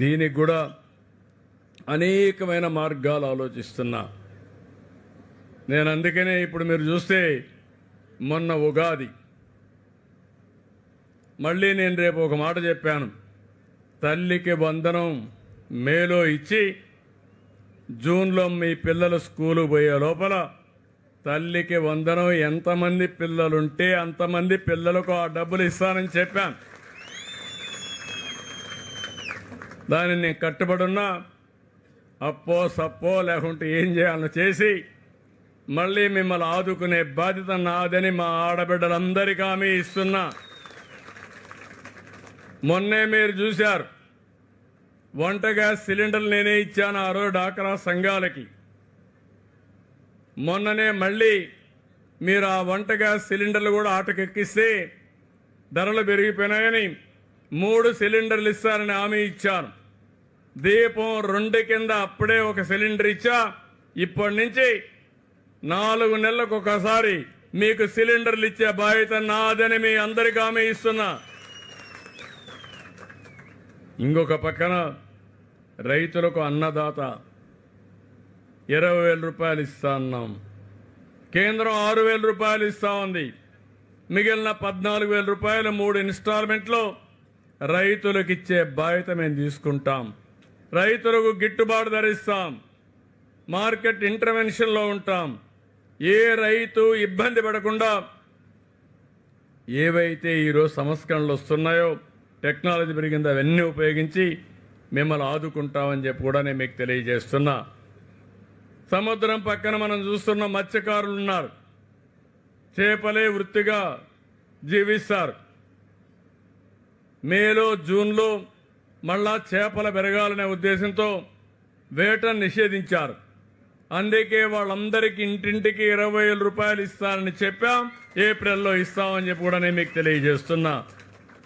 దీనికి కూడా అనేకమైన మార్గాలు ఆలోచిస్తున్నా. నేను అందుకనే ఇప్పుడు మీరు చూస్తే మొన్న ఉగాది. మళ్ళీ నేను రేపు ఒక మాట చెప్పాను. తల్లికి వందనం మేలో ఇచ్చి జూన్లో మీ పిల్లలు స్కూలు పోయే లోపల తల్లికి వందనం ఎంతమంది పిల్లలుంటే అంతమంది పిల్లలకు ఆ డబ్బులు ఇస్తానని చెప్పాను. దానిని నేను కట్టుబడున్నా అప్పో సప్పో లేకుంటే ఏం చేయాలో చేసి మళ్ళీ మిమ్మల్ని ఆదుకునే బాధ్యత నాదని మా ఆడబిడ్డలందరికీ హామీ ఇస్తున్నా. మొన్నే మీరు చూశారు. వంట గ్యాస్ సిలిండర్లు నేనే ఇచ్చాను ఆ రోజు డాక్రా సంఘాలకి. మొన్ననే మళ్ళీ మీరు ఆ వంట గ్యాస్ సిలిండర్లు కూడా ఆటకెక్కిస్తే ధరలు పెరిగిపోయినాయని మూడు సిలిండర్లు ఇస్తారని హామీ ఇచ్చాను. దీపం రెండు కింద అప్పుడే ఒక సిలిండర్ ఇచ్చా. ఇప్పటి నుంచి నాలుగు నెలలకు ఒకసారి మీకు సిలిండర్లు ఇచ్చే బాధ్యత నాదని మీ అందరికీ ఆమె ఇస్తున్నా. ఇంకొక పక్కన రైతులకు అన్నదాత ఇరవై వేల రూపాయలు ఇస్తా అన్నాం. కేంద్రం ఆరు వేల రూపాయలు ఇస్తా ఉంది. మిగిలిన పద్నాలుగు వేల రూపాయలు మూడు ఇన్స్టాల్మెంట్లో రైతులకు ఇచ్చే బాధ్యత మేము తీసుకుంటాం. రైతులకు గిట్టుబాటు ధరిస్తాం. మార్కెట్ ఇంటర్వెన్షన్లో ఉంటాం. ఏ రైతు ఇబ్బంది పడకుండా ఏవైతే ఈరోజు సంస్కరణలు వస్తున్నాయో టెక్నాలజీ పెరిగిందో అవన్నీ ఉపయోగించి మిమ్మల్ని ఆదుకుంటామని చెప్పి కూడా నేను మీకు తెలియజేస్తున్నా. సముద్రం పక్కన మనం చూస్తున్న మత్స్యకారులు ఉన్నారు. చేపలే వృత్తిగా జీవిస్తారు. మేలో జూన్లో మళ్ళా చేపలు పెరగాలనే ఉద్దేశంతో వేటను నిషేధించారు. అందుకే వాళ్ళందరికీ ఇంటింటికి ఇరవై వేల రూపాయలు ఇస్తానని చెప్పాం. ఏప్రిల్లో ఇస్తామని చెప్పి కూడా నేను మీకు తెలియజేస్తున్నా.